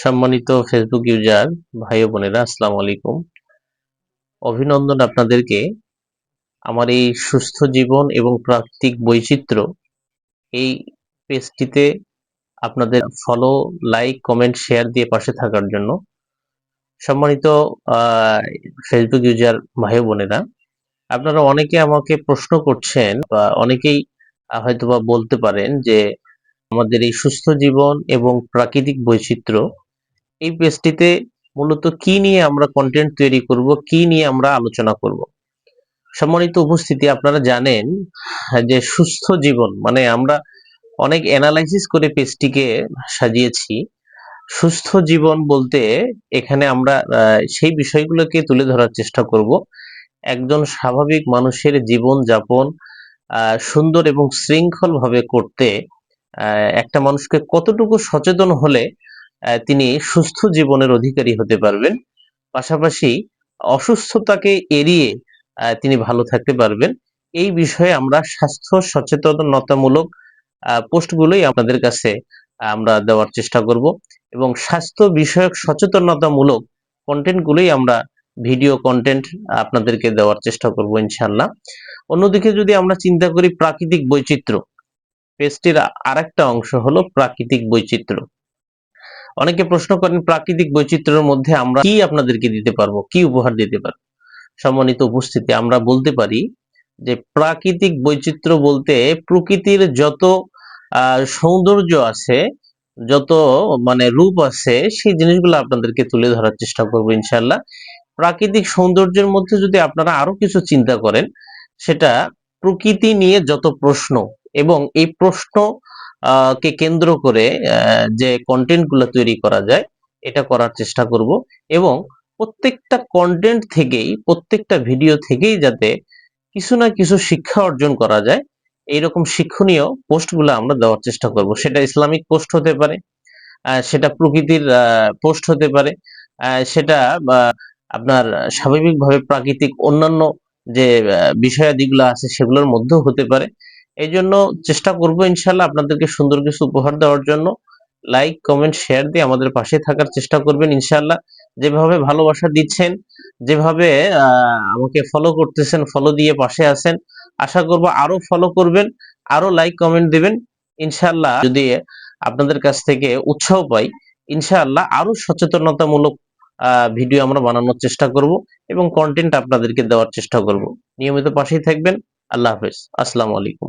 সম্মানিত Facebook user ভাই বোনেরা, আসসালামু আলাইকুম। অভিনন্দন আপনাদেরকে। আমার এই সুস্থ জীবন এবং প্রাকৃতিক বৈচিত্র্য এই পেজটিতে আপনাদের ফলো লাইক কমেন্ট শেয়ার দিয়ে পাশে থাকার জন্য সম্মানিত ফেসবুক ইউজার ভাই বোনেরা, আপনারা অনেকে আমাকে প্রশ্ন করছেন বা অনেকেই হয়তোবা বলতে পারেন যে আমাদের এই সুস্থ জীবন এবং প্রাকৃতিক বৈচিত্র্য এই পেজটিতে মূলত কি নিয়ে আমরা কন্টেন্ট তৈরি করব, কি নিয়ে আমরা আলোচনা করব? সম্মানিত উপস্থিতি, আপনারা জানেন যে সুস্থ জীবন মানে আমরা অনেক অ্যানালাইসিস করে পেজটিকে সাজিয়েছি। সুস্থ জীবন বলতে এখানে আমরা সেই বিষয়গুলোকে তুলে ধরার চেষ্টা করব। একজন স্বাভাবিক মানুষের জীবন যাপন সুন্দর এবং শৃঙ্খল ভাবে করতে একটা মানুষকে কতটুকু সচেতন হলে তিনি সুস্থ জীবনের অধিকারী হতে পারবেন। পাশাপাশি অসুস্থতাকে এড়িয়ে তিনি ভালো থাকতে পারবেন। এই বিষয়ে আমরা স্বাস্থ্য সচেতনতামূলক পোস্টগুলোই আপনাদের কাছে আমরা দেওয়ার চেষ্টা করব এবং স্বাস্থ্য বিষয়ক সচেতনতামূলক কন্টেন্টগুলোই আমরা ভিডিও কন্টেন্ট আপনাদেরকে দেওয়ার চেষ্টা করব ইনশাল্লাহ অন্যদিকে যদি আমরা চিন্তা করি প্রাকৃতিক বৈচিত্র্য, পেজটির আরেকটা অংশ হলো প্রাকৃতিক বৈচিত্র্য। অনেকে প্রশ্ন করেন, প্রাকৃতিক বৈচিত্র্যের মধ্যে আমরা কি আপনাদেরকে দিতে পারব? কি উপহার দিতে পারব? সম্মানিত উপস্থিতি, আমরা বলতে পারি যে প্রাকৃতিক বৈচিত্র্য বলতে প্রকৃতির যত সৌন্দর্য আছে, যত মানে রূপ আছে, সেই জিনিসগুলো আপনাদেরকে তুলে ধরার চেষ্টা করব ইনশাল্লাহ প্রাকৃতিক সৌন্দর্যের মধ্যে যদি আপনারা আরও কিছু চিন্তা করেন, সেটা প্রকৃতি নিয়ে যত প্রশ্ন এবং এই প্রশ্ন কে কেন্দ্র করে যে কন্টেন্টগুলো তৈরি করা যায়, এটা করার চেষ্টা করব। এবং প্রত্যেকটা কন্টেন্ট থেকেই, প্রত্যেকটা ভিডিও থেকেই যাতে কিছু না কিছু শিক্ষা অর্জন করা যায়, এইরকম শিক্ষণীয় পোস্টগুলো আমরা দেওয়ার চেষ্টা করব। সেটা ইসলামিক পোস্ট হতে পারে সেটা প্রকৃতির পোস্ট হতে পারে সেটা আপনার স্বাভাবিকভাবে প্রাকৃতিক অন্যান্য যে বিষয়াদিগুলো আছে সেগুলোর মধ্যেও হতে পারে। এই জন্য চেষ্টা করব ইনশাল্লাহ আপনাদেরকে সুন্দর কিছু উপহার দেওয়ার জন্য। লাইক কমেন্ট শেয়ার দিয়ে আমাদের পাশে থাকার চেষ্টা করবেন ইনশাল্লাহ। যেভাবে ভালোবাসা দিচ্ছেন, যেভাবে আমাকে ফলো করতেছেন ফলো দিয়ে পাশে আছেন, আশা করব আরও ফলো করবেন, আরও লাইক কমেন্ট দিবেন। ইনশাল্লাহ যদি আপনাদের কাছ থেকে উৎসাহ পাই ইনশাআল্লাহ আরও সচেতনতামূলক ভিডিও আমরা বানানোর চেষ্টা করব এবং কন্টেন্ট আপনাদেরকে দেওয়ার চেষ্টা করব। নিয়মিত পাশেই থাকবেন। আল্লাহ হাফেজ। আসসালামু আলাইকুম।